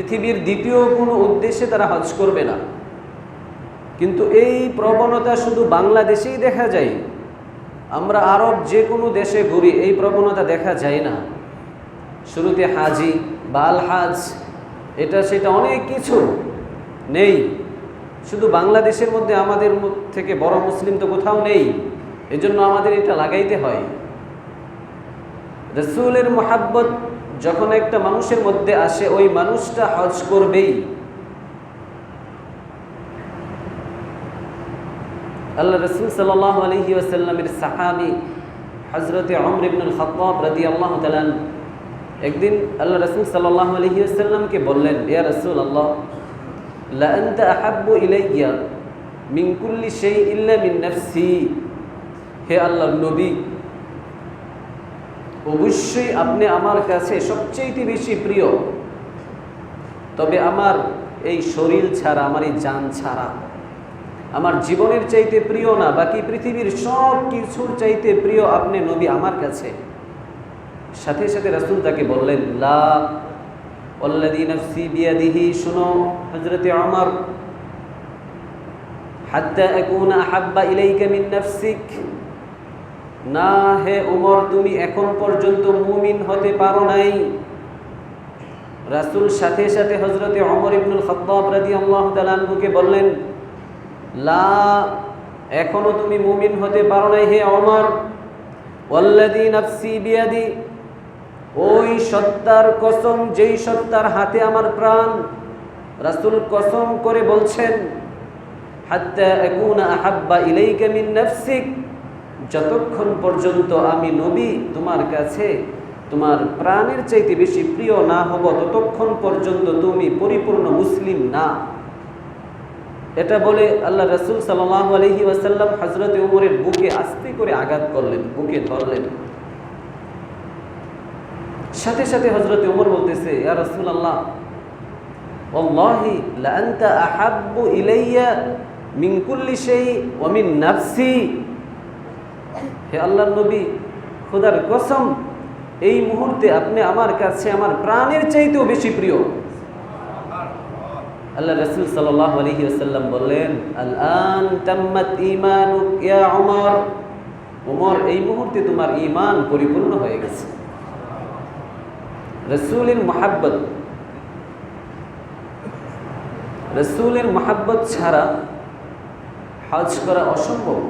পৃথিবীর দ্বিতীয় কোনো উদ্দেশ্যে তারা হজ করবে না। কিন্তু এই প্রবণতা শুধু বাংলাদেশেই দেখা যায়। আমরা আরব যে কোনো দেশে ঘুরি, এই প্রবণতা দেখা যায় না। শুরুতে হাজি বাল হাজ এটা সেটা অনেক কিছু নেই। শুধু বাংলাদেশের মধ্যে আমাদের থেকে বড় মুসলিম তো কোথাও নেই। এজন্য আমাদের এটা লাগাইতে হয়। রসুলের মোহাব্বত যখন একটা মানুষের মধ্যে আসে ওই মানুষটা হজ করবেই আল্লাহ রসুল সাল্লাহ আলহি আসাল্লামের সাহাবি হজরত অমর ইবনুল খতাব রাদি আল্লাহ তালান একদিন আল্লাহ রসুল সাল্লাহ আলহি আসাল্লামকে বললেন ইয়া রসুল আল্লাহ لأنت أحب إلي من كل شيء إلا من نفسي হে আল্লাহর নবী অবশ্যই আপনি আমার কাছে সবচেয়ে বেশি প্রিয়। তবে আমার এই শরীর ছাড়া, আমার এই যান ছাড়া, আমার জীবনের চাইতে প্রিয় না, বাকি পৃথিবীর সব কিছুর চাইতে প্রিয় আপনি নবী আমার কাছে। সাথে সাথে রাসুল তাকে বললেন, লা শুনো হজরতে আমার হাত্তা একুন আহাব্বা ইলাইকা মিন নফসিক। না, হে উমর তুমি এখন পর্যন্ত মুমিন হতে পারো নাই। রাসুল সাথে সাথে হজরতে অমর ইবনুল খত্তাব রাদি আল্লাহ তালানহুকে বললেন, লা, এখনও তুমি মুমিন হতে পারো নাই, হে অমর ওয়াল্লাদি নফসি বিয়াদি, ওই সত্তার কসম, যেই সত্তার হাতে আমার প্রাণ, রাসুল কসম করে বলছেন, হাত্তা একুনা আহাব্বা ইলাইকা মিন নফসিক। যতক্ষণ পর্যন্ত আমি নবী তোমার কাছে তোমার প্রাণের চাইতে বেশি প্রিয় না হব, ততক্ষণ পর্যন্ত তুমি পরিপূর্ণ মুসলিম না। এটা বলে আল্লাহ রসুল সাল্লাহ আলহি ওয়াসাল্লাম হজরত উমরের বুকে আস্তে করে আঘাত করলেন, বুকে ধরলেন। সাথে সাথে হজরত উমর বলতেছে রসুল আল্লাহ আহাব্বু ইলাইয়া মিন কুল্লি সেই ওমিন নাফসি। হে আল্লাহ নবী, খোদার কসম, এই মুহূর্তে আপনি আমার কাছে আমার প্রাণের চাইতেও বেশি প্রিয়। আল্লাহ রসুল আসাল্লাম বললেন আল আন তাম্মাত উমর? উমর, এই মুহূর্তে তোমার ইমান পরিপূর্ণ হয়ে গেছে। রসুলের মোহাব্বত রসুলের মোহাব্বত ছাড়া হজ করা অসম্ভব।